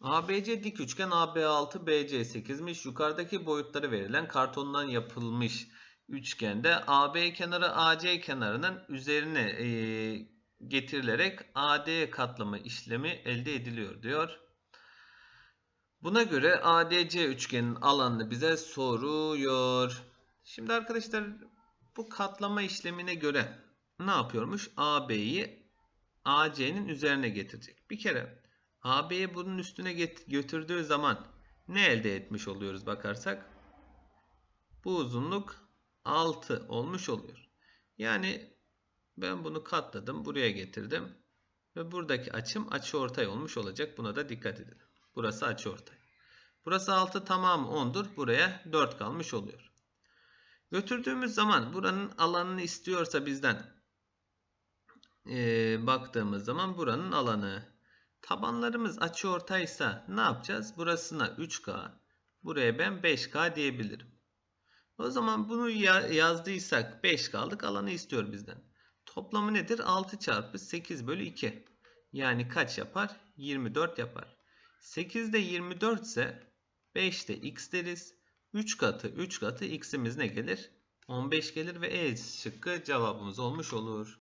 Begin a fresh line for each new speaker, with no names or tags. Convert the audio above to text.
ABC dik üçgen AB6 BC8'miş. Yukarıdaki boyutları verilen kartondan yapılmış üçgende AB kenarı AC kenarının üzerine e, getirilerek AD katlama işlemi elde ediliyor diyor. Buna göre ADC üçgenin alanını bize soruyor. Şimdi arkadaşlar bu katlama işlemine göre ne yapıyormuş? AB'yi AC'nin üzerine getirecek. Bir kere AB'yi bunun üstüne götürdüğü zaman ne elde etmiş oluyoruz bakarsak? Bu uzunluk 6 olmuş oluyor. Yani ben bunu katladım, buraya getirdim ve buradaki açım açıortay olmuş olacak. Buna da dikkat edin. Burası açıortay. Burası 6 tamamı 10'dur. Buraya 4 kalmış oluyor. Götürdüğümüz zaman buranın alanını istiyorsa bizden eee, baktığımız zaman buranın alanı. Tabanlarımız açıortaysa ne yapacağız? Burasına 3K, buraya ben 5K diyebilirim. O zaman bunu ya- yazdıysak 5 kaldık alanı istiyor bizden. Toplamı nedir? 6 çarpı 8 bölü 2. Yani kaç yapar? 24 yapar. 8 de 24 ise 5 de x deriz. 3 katı 3 katı x'imiz ne gelir? 15 gelir ve E şıkkı cevabımız olmuş olur.